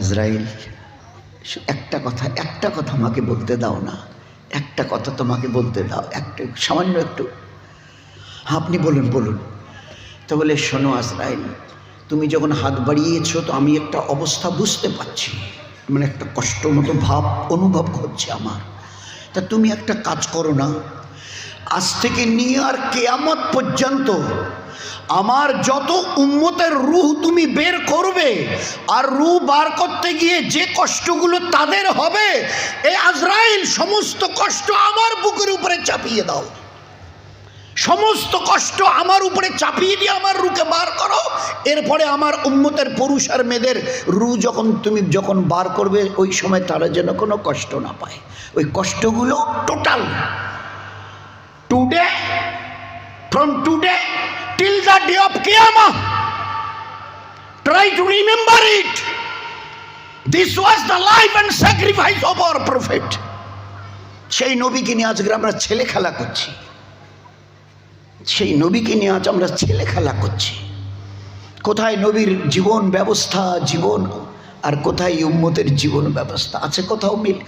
আজরাইল একটা কথা একটা কথা আমাকে বলতে দাও না। একটা কথা তোমাকে বলতে দাও, একটা, সামান্য একটু। আপনি বলুন বলুন। তো বলে, শোনো আজরাইল, তুমি যখন হাত বাড়িয়েছো তো আমি একটা অবস্থা বুঝতে পারছি। মানে একটা কষ্ট মতো ভাব, অনুভব হচ্ছে আমার। তা তুমি একটা কাজ করো না আজ থেকে নিয়ে আর কেয়ামত পর্যন্ত আমার যত উম্মতের রুহ তুমি বের করবে আর রু বার করতে গিয়ে যে কষ্টগুলো তাদের হবে, এ আজরাইল সমস্ত কষ্ট আমার বুকের উপরে চাপিয়ে দাও। সমস্ত কষ্ট আমার উপরে চাপিয়ে দিয়ে আমার রুকে বার করো। এরপরে আমার উম্মতের পুরুষ আর মেয়েদের রু যখন তুমি যখন বার করবে, ওই সময় তারা যেন কোনো কষ্ট না পায়। ওই কষ্টগুলো total from today till the day of কেয়ামা try to remember it this was the life and sacrifice of our prophet সেই নবীকে নিয়ে আজকে আমরা ছেলে খেলা করছি। সেই নবীকে নিয়ে আজ আমরা ছেলে খেলা করছি। কোথায় নবীর জীবন ব্যবস্থা, জীবন আর কোথায় উম্মতের জীবন ব্যবস্থা? আছে কোথাও মিল?